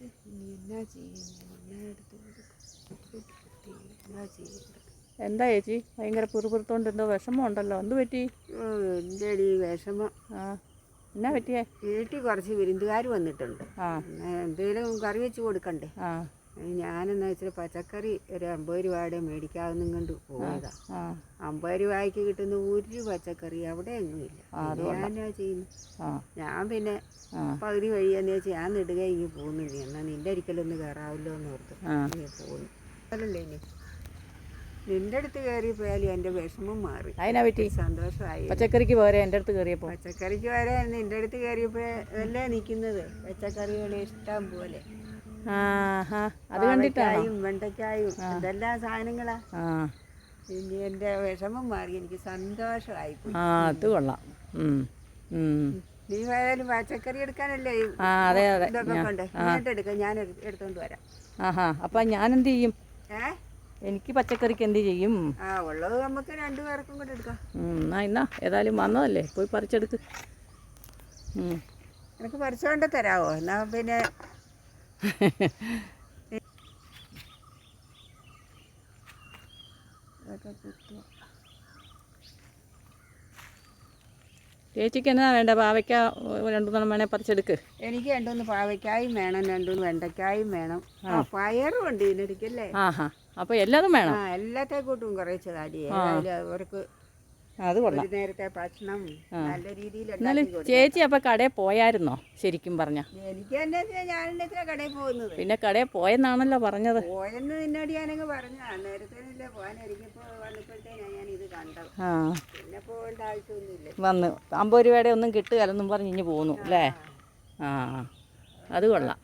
എന്നാ എന്നാ എന്താ ചേച്ചി? ഭയങ്കര പിറുപിറുത്തോണ്ട് എന്തോ വിഷമം ഉണ്ടല്ലോ എന്ത് പറ്റി? എന്റെ വിഷമം? ആ എന്നാ പറ്റിയേ? വീട്ടിൽ കുറച്ച് വിരുന്നുകാർ വന്നിട്ടുണ്ട്. ആ. എന്തെങ്കിലും കറി വെച്ച് കൊടുക്കണ്ടേ? ആ. ഞാനെന്നാ വെച്ചാൽ പച്ചക്കറി ഒരു അമ്പത് രൂപയുടെ മേടിക്കാവുന്നും കൊണ്ട് പോയതാ. അമ്പത് രൂപയ്ക്ക് കിട്ടുന്ന ഒരു പച്ചക്കറി അവിടെ എങ്ങുമില്ല ഞാനാ ചെയ്യുന്നു? ഞാൻ പിന്നെ. പകുതി വഴി എന്ന് വെച്ചാൽ ഞാൻ നെടുക ഇങ്ങ് പോകുന്നില്ല എന്നാൽ നിന്റെ ഒരിക്കലൊന്ന് കയറാവില്ലോ എന്ന് ഓർത്ത് പോകുന്നു. അതല്ലേ ഇനി? നിന്റെ അടുത്ത് കയറിയപ്പോയാലും എന്റെ വിഷമം മാറി. അതിനാ പറ്റി? സന്തോഷമായി. പച്ചക്കറിക്ക് പോരെ? എന്റെ അടുത്ത് കയറിയപ്പോ? പച്ചക്കറിക്ക് പോരെ? നിന്റെ അടുത്ത് കയറിയപ്പോഴല്ലേ നിൽക്കുന്നത് പച്ചക്കറികൾ ഇഷ്ടം പോലെ. ആ കണ്ടിട്ടാണോ? വെണ്ടയ്ക്കായും എന്തെല്ലാം സാധനങ്ങളാ? ഇനി എന്റെ വിഷമം മാറി എനിക്ക് സന്തോഷമായി ആ അത് കൊള്ളാം. നീ പോയാലും പച്ചക്കറി എടുക്കാനല്ലേ അതെ അതെ. എടുക്കാം ഞാൻ എടു- എടുത്തോണ്ട് വരാം. ആഹാ അപ്പൊ ഞാൻ എന്ത് ചെയ്യും? എനിക്ക് പച്ചക്കറിക്ക് എന്ത് ചെയ്യും? ആ ഉള്ളത് നമുക്ക് രണ്ടു പേർക്കും കൂടെ എടുക്കാം. എന്നാ എന്നാ ഏതായാലും വന്നതല്ലേ? പോയി പറിച്ചെടുക്ക്. എനിക്ക് പറിച്ചുകൊണ്ട് തരാവോ? എന്നാ പിന്നെ ഇതൊക്കെ. ചേച്ചിക്ക് എന്നാ വേണ്ട? പാവയ്ക്ക രണ്ടുമൂന്നെണ്ണം വേണേൽ പറിച്ചെടുക്ക്. എനിക്ക് രണ്ടുമൂന്ന് പാവയ്ക്കായും വേണം രണ്ടുമൂന്ന് വെണ്ടയ്ക്കായും വേണം. പയറും ഉണ്ട് ഇതിനിടയ്ക്കല്ലേ ആഹാ. അപ്പോൾ എല്ലാതും വേണം. ആ എല്ലാത്തെ കൂട്ടും അവർക്ക് അത് കൊള്ളാം. നേരത്തെ ഭക്ഷണം നല്ല രീതിയിൽ എന്നാലും ചേച്ചി അപ്പോൾ കടയിൽ പോയായിരുന്നോ? ശരിക്കും പറഞ്ഞ. എനിക്ക് തന്നെ ഞാൻ എത്ര കടയിൽ പോകുന്നത്. പിന്നെ കടയിൽ പോയെന്നാണല്ലോ പറഞ്ഞത്. പോയെന്ന് നിന്നോട് ഞാനങ്ങ് പറഞ്ഞ. നേരത്തെ പോകാൻ ഒരുങ്ങിയപ്പോൾ വന്നപ്പോഴത്തേനാണ് ഞാൻ ഇത് കണ്ടത്. ആ. പിന്നെ പോകേണ്ട ആവശ്യമൊന്നുമില്ല. വന്ന് അമ്പത് രൂപയുടെ ഒന്നും കിട്ടുകയല്ലെന്നും പറഞ്ഞ് ഇഞ്ഞ് പോന്നു അല്ലേ? ആ അത് കൊള്ളാം.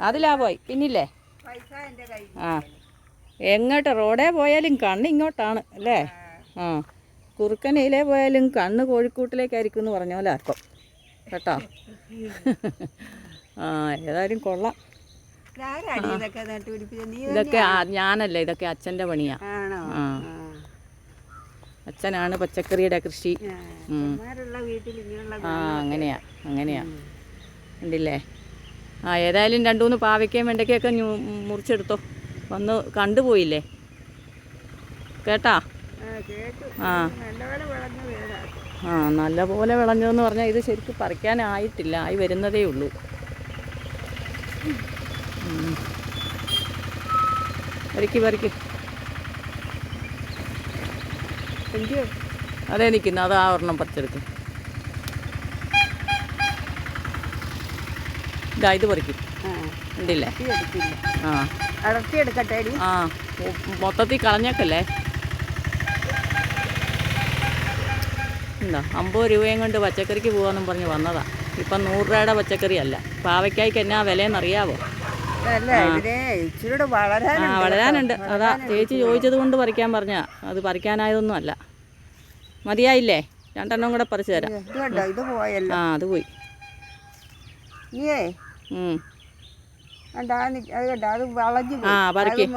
അത് ലാഭമായി. പിന്നില്ലേ? ആ. എങ്ങോട്ട് റോഡേ പോയാലും കണ്ണ് ഇങ്ങോട്ടാണ് അല്ലേ? ആ. കുറുക്കനയിലേ പോയാലും കണ്ണ് കോഴിക്കൂട്ടിലേക്കായിരിക്കും എന്ന് പറഞ്ഞ പോലെ അർത്ഥം. കേട്ടോ? ആ ഏതായാലും കൊള്ളാം. ഇതൊക്കെ ഞാനല്ല ഇതൊക്കെ അച്ഛന്റെ പണിയാ. ആ. അച്ഛനാണ് പച്ചക്കറിയുടെ കൃഷി. ആ. അങ്ങനെയാ അങ്ങനെയാ. ഉണ്ടില്ലേ ആ ഏതായാലും രണ്ടു മൂന്ന് പാവയ്ക്കയും വെണ്ടയ്ക്കൊക്കെ ഞു- മുറിച്ചെടുത്തോ. വന്ന് കണ്ടുപോയില്ലേ? കേട്ടാ? ആ. നല്ലപോലെ നല്ല പോലെ വിളഞ്ഞതെന്ന് പറഞ്ഞാൽ ഇത് ശരിക്കും പറിക്കാനായിട്ടില്ല ആയി വരുന്നതേ ഉള്ളൂ. പറിക്ക് എന്തിയോ? അതേ നിൽക്കുന്നു അത് ആ ഒരെണ്ണം പറിച്ചെടുക്കും. ഇതാ ഇത് പറിക്കും. ഉണ്ടല്ലേ ആ മൊത്തത്തിൽ കളഞ്ഞേക്കല്ലേ? എന്താ? അമ്പത് രൂപയും കൊണ്ട് പച്ചക്കറിക്ക് പോകാമെന്നും പറഞ്ഞ് വന്നതാ. ഇപ്പം നൂറ് രൂപയുടെ പച്ചക്കറി അല്ല പാവയ്ക്കായ്ക്ക് എന്നാ വിലയെന്നറിയാവോ? ആ. വളരാനുണ്ട് അതാ ചേച്ചി ചോദിച്ചത് കൊണ്ട് പറിക്കാൻ പറഞ്ഞ. അത് പറിക്കാനായതൊന്നും അല്ല. മതിയായില്ലേ? രണ്ടെണ്ണം കൂടെ പറിച്ചു തരാം. ആ അത് പോയി. ആ പറിക്കും.